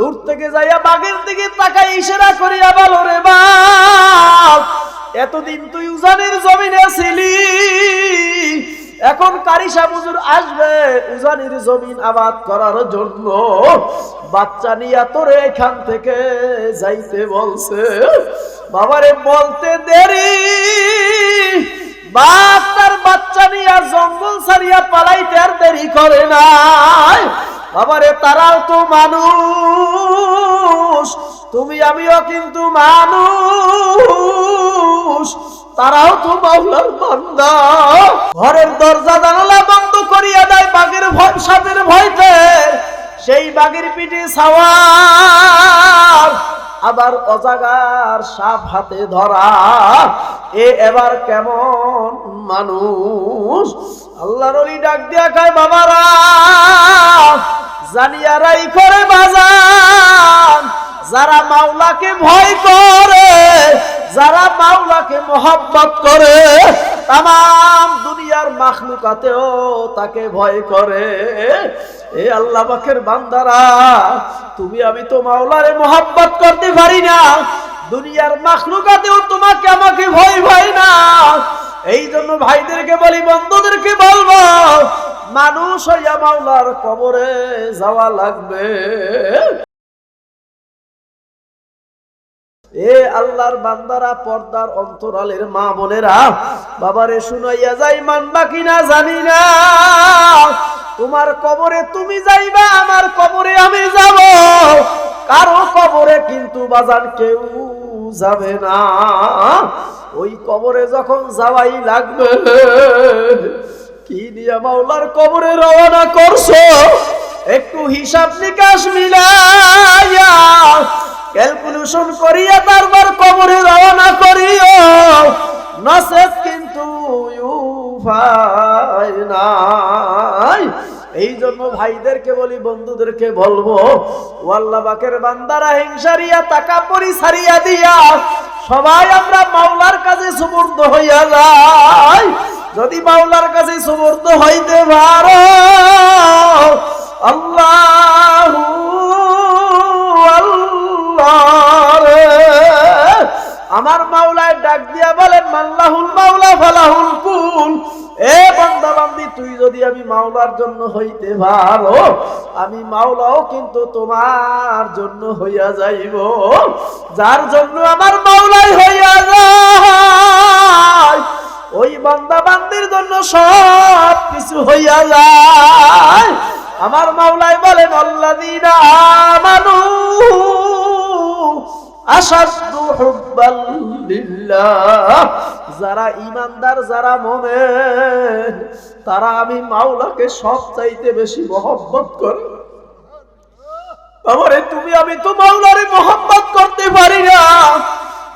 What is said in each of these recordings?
দূর থেকে যাইয়া বাঘের দিকে তাকাই ইশারা করিয়া বলো রে বাপ এতদিন তুই উজানের জমিনে ছিলি, এখন কারিশা হুজুর আসবে উজানির জমিন আবাদ করার জন্য। বাচ্চা নিয়া তোরে এখান থেকে যাইতে বলছে। বাবারে, বলতে দেরি। বাপ তার বাচ্চা নিয়ে জঙ্গল ছাড়িয়া পালাইতে আর দেরি করে নাই। বাবারে, তারাও তো মানুষ। তুমি, আমিও কিন্তু মানুষ। তারাও তো মাওলার বান্দা। ঘরের দরজা জানালা বন্ধ করিয়া দেয় বাঘের ভয়, সাপের ভয়তে। সেই বাঘের পিঠে সাওয়ার, আবার অজাগার সাপ হাতে ধরা। এ এবার কেমন মানুষ? আল্লাহর ডাক দিয়া কয়, বাবারা জানিয়ারাই করে বাজান। যারা মাওলাকে ভয় করে, যারা মাওলাকে মোহাম্মত করে তাম দুনিয়ার মাখলুকাতেও তাকে ভয় করে। এ আল্লাহ পাকের বান্দারা, তুমি আমি তো মাওলারে মোহাব্বত করতে পারি না। দুনিয়ার মাখলুকাতেও তোমাকে আমাকে ভয় ভয় না। এই জন্য ভাইদেরকে বলি, বন্ধুদেরকে বলব মানুষ হইয়া মাওলার কবরে যাওয়া লাগবে। এ আল্লাহর বান্দারা পর্দার অন্তরালের মা বোনেরা, বাবারে শুনাইয়া যাই, মানবা কিনা জানি না। তোমার কবরে তুমি যাইবা, আমার কবরে আমি যাব। কারও কবরে কিন্তু বাজান কেউ যাবে না। ওই কবরে যখন যাওয়াই লাগবে কি দিয়া মাওলার কবরে রওনা করছ? একটু হিসাব নিকাশ মিলাইয়া ক্যালকুলেশন করিয়া তারপর কবরে রওনা করিও। নসেস কিন্তু নাই। এই জন্য ভাইদেরকে বলি, বন্ধুদেরকে বলব ওয়াল্লা বাকের বান্দারা হিংসারিয়া টাকা পরি সারিয়া দিয়া সবাই আমরা মাওলার কাছে সুবর্দ হইয়া যাই। যদি মাওলার কাছে সুবর্দ হইতে পারো, আল্লাহ আমার মাওলায় ডাক দিয়া বলেন, মাল্লাহুল মাওলা, ফালাহুল কুল। এ বান্দা বান্দি তুই যদি আমি মাওলার জন্য হইতে পারো, আমি মাওলাও কিন্তু তোমার জন্য হইয়া যাইব। যার জন্য আমার মাওলাই হইয়া যায়। ওই বান্দা বান্দির জন্য সব কিছু হইয়া যায়। আমার মাওলাই বলেন, আল্লাযীনা আমানু যারা ইমানদার যারা মোমেন, তারা আমি মাওলাকে সব চাইতে বেশি মহব্বত করে। আমারে তুমি আমি তো মাওলারে মহব্বত করতে পারি না।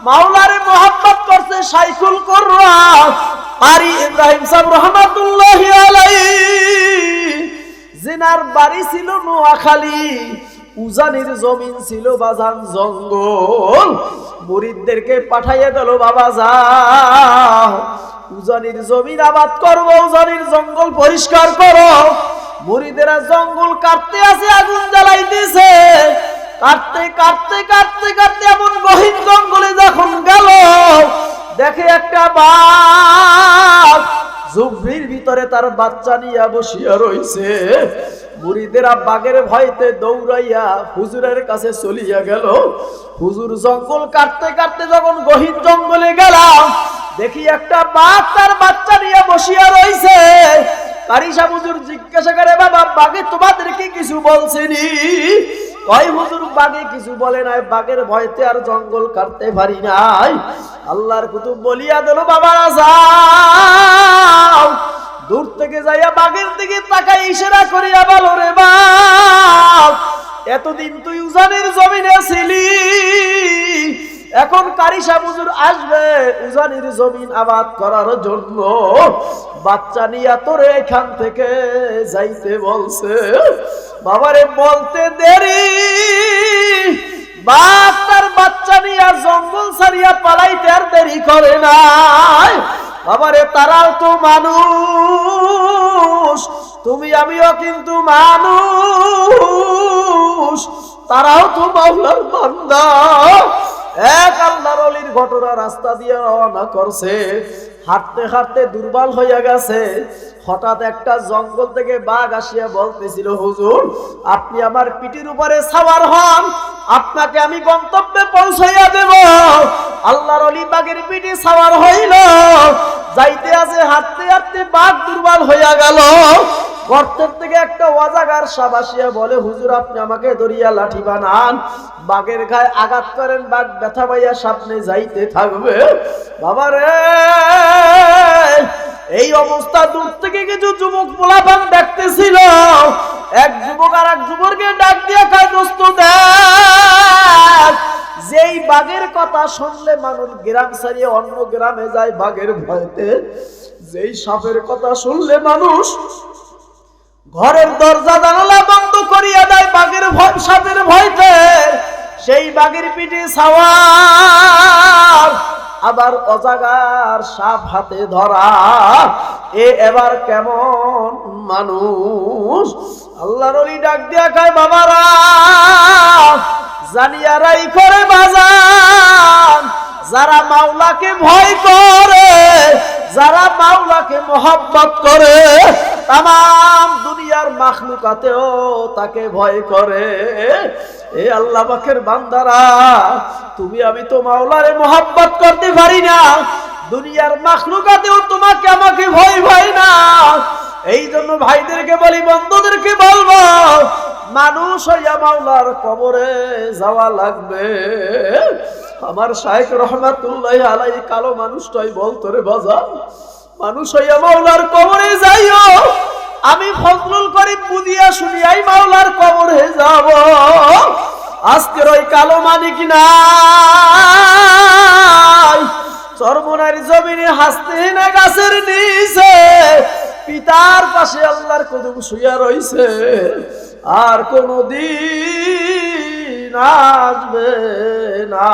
মাওলারে মহব্বত করছে সাইকুল কররা আরি ইব্রাহিম সাহেব রহমাতুল্লাহ জিনার বাড়ি ছিল নোয়াখালী। উজানির জমিন ছিল বাজান জঙ্গল। মুরিদদেরকে পাঠাইয়া গেল বাবা, যাও। উজানির জমিন আবাদ করব, উজানির জঙ্গল পরিষ্কার করো। মুরিদেরা জঙ্গল কাটতে আছে আগুন জ্বালাইতেছে। কাটতে কাটতে কাটতে কাটতে এমন গহীন জঙ্গলে যখন গেল, দেখে একটা বাঘ জুবরির ভিতরে তার বাচ্চা নিয়ে বসিয়া রইছে। মুড়িদেরা বাগের ভয়তে দৌড়াইয়া হুজুরের কাছে চলিয়া গেল। হুজুর জঙ্গল কাটতে কাটতে যখন গহীন জঙ্গলে গেলাম, দেখি একটা বাঘ তার বাচ্চা নিয়ে বসিয়া রইছে। কারিসা হুজুর জিজ্ঞাসা করে, বাবা, বাঘে তোমাদেরকে কিছু বলছেনি কয় হুজুর বাঘে কিছু বলে নাই বাঘের ভয়তে আর জঙ্গল কাটতে পারি নাই। আল্লাহর কুতুব বলিয়া দিল বাবা, যাও। দূর থেকে যাইয়া বাঘের দিকে তাকাই, ইশারা করিয়া বলো রে বাপ, এতদিন তুই উজানের জমিনে ছিলি এখন কারিশা হুজুর আসবে উজানির জমিন আবাদ করার জন্য। বাচ্চা নিয়ে তোরে এখান থেকে যাইতে বলছে। বাবারে, বলতে দেরি। বাপ তার বাচ্চা নিয়ে জঙ্গল ছাড়িয়া পালাইতে আর দেরি করে নাই। বাবারে, তারাও তো মানুষ, তুমি আমিও কিন্তু মানুষ। তারাও তো মাওলার বান্দা। এক আল্লাহর অলির ঘটনা রাস্তা দিয়ে রওনা করছে। হাঁটতে হাঁটতে দুর্বল হইয়া গেছে। হঠাৎ একটা জঙ্গল থেকে বাঘ আসিয়া বলতেছিল, হুজুর, আপনি আমার পিঠির উপরে সাওয়ার হন। আপনাকে আমি গন্তব্যে পৌঁছাইয়া দেব। আল্লাহর অলি বাঘের পিঠে সাওয়ার হইল। যাইতে আছে, হাঁটতে হাঁটতে বাঘ দুর্বল হইয়া গেল। গর্তের থেকে একটা অজাগার সাপ আসিয়া বলে, হুজুর, আপনি আমাকে দরিয়া লাঠি বানান। বাঘের গায়ে আঘাত করেন, বাঘ ব্যথা পাইয়া সামনে যাইতে থাকবে। বাবা রে, এই অবস্থা দূর থেকে কিছু যুবক পোলাপান দেখতেছিল। এক যুবক আর এক যুবককে ডাক দিয়া খায় দোস্ত দেখ। যেই বাঘের কথা শুনলে মানুষ গ্রাম ছাড়িয়ে অন্য গ্রামে যায় বাঘের ভয়তে। যেই সাপের কথা শুনলে মানুষ ঘরের দরজা জানালা বন্ধ করিয়া দেয় বাঘের ভয়, সাপের ভয়তে। সেই বাঘের পিঠে সাওয়ার, আবার অজাগার সাপ হাতে ধরা। এ এবার কেমন মানুষ? আল্লাহর ডাক দিয়া খায় বাবারা জানিয়ারাই করে বাজান, যারা মাওলাকে ভয় করে, যারা মাওলাকে মোহাব্বত করে তাম দুনিয়ার মাখলুকাতেও তাকে ভয় করে। এ আল্লাহ পাকের বান্দারা, তুমি, আমি তো মাওলারে মোহাব্বত করতে পারি না, দুনিয়ার মাখলুকাতেও তোমাকে আমাকে ভয় ভয় না। এই জন্য ভাইদেরকে বলি, বন্ধুদেরকে বলব মানুষ হইয়া মাওলার কবরে যাওয়া লাগবে। আমার শাহেক রহমাতুল্লাহ আলাই কালো মানুষটাই বলতো রে বাজার মানুষ হইয়া মাওলার কবরে যাইও। আমি ফজলুল করিম বুঝিয়া শুনিয়াই মাওলার কবরে যাব। আজকের ওই কালো মানিক নাই। চরমনার জমিনে হাসতে না গাছের নিচে। পিতার পাশে আল্লাহর কদম শুয়া রইছে। আর কোনো দিন আসবে না।